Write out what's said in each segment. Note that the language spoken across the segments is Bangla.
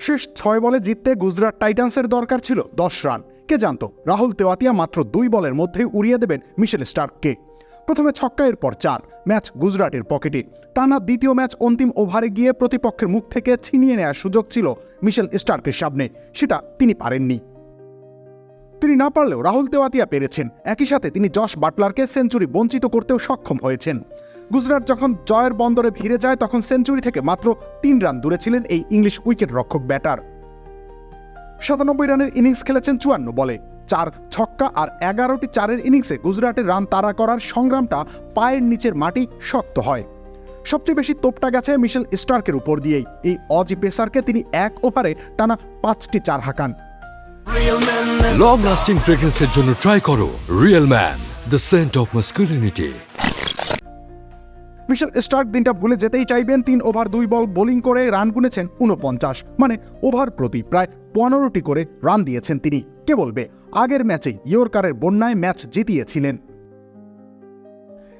শেষ ছয় বলে জিততে গুজরাট টাইটান্সের দরকার ছিল দশ রান। কে জানতো? রাহুল তেওয়াতিয়া মাত্র দুই বলের মধ্যেই উড়িয়ে দেবেন মিশেল স্টার্ককে। প্রথমে ছক্কা, এরপর চার। ম্যাচ গুজরাটের পকেটে। টানা দ্বিতীয় ম্যাচ অন্তিম ওভারে গিয়ে প্রতিপক্ষের মুখ থেকে ছিনিয়ে নেওয়ার সুযোগ ছিল মিশেল স্টার্কের সামনে। সেটা তিনি পারেননি। তিনি না পারলেও রাহুল তেওয়াতিয়া পেরেছেন। একই সাথে তিনি যশ বাটলারকে সেঞ্চুরি বঞ্চিত করতেও সক্ষম হয়েছেন। গুজরাট যখন জয়ের বন্দরে ভিড়ে যায়, তখন সেঞ্চুরি থেকে মাত্র তিন রান দূরে ছিলেন এই ইংলিশ উইকেট রক্ষক ব্যাটার। সাতানব্বই রানের ইনিংস খেলেছেন চুয়ান্ন বলে। চার ছক্কা আর এগারোটি চারের ইনিংসে গুজরাটের রান তাড়া করার সংগ্রামটা পায়ের নিচের মাটি শক্ত হয়। সবচেয়ে বেশি তোপটা গেছে মিশেল স্টার্কের উপর দিয়েই। এই অজি পেসারকে তিনি এক ওভারে টানা পাঁচটি চার হাঁকান। লং লাস্টিং ফ্রেগ্রেন্সের জন্য ট্রাই করো real man the scent of masculinity Mitchell Starc দিনটা ভুলে যেতেই চাইবেন, তিন ওভার দুই বল বোলিং করে রান গুনেছেন উনপঞ্চাশ মানে ওভার প্রতি প্রায় পনেরোটি করে রান দিয়েছেন তিনি। কে বলবে? আগের ম্যাচে ইয়র্কারের বন্যায় ম্যাচ জিতিয়েছিলেন।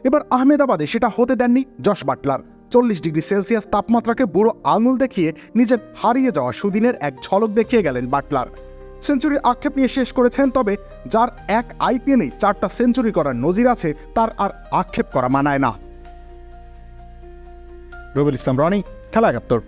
এবার আহমেদাবাদে সেটা হতে দেননি যশ বাটলার। চল্লিশ ডিগ্রি সেলসিয়াস তাপমাত্রাকে বুড়ো আঙুল দেখিয়ে নিজের হারিয়ে যাওয়া সুদিনের এক ঝলক দেখিয়ে গেলেন বাটলার। সেঞ্চুরির আক্ষেপ নিয়ে শেষ করেছেন, তবে যার এক আইপিএলেই চারটা সেঞ্চুরি করার নজির আছে, তার আর আক্ষেপ করা মানায় না। রবিল ইসলাম, রনি, খেলা একাত্তর।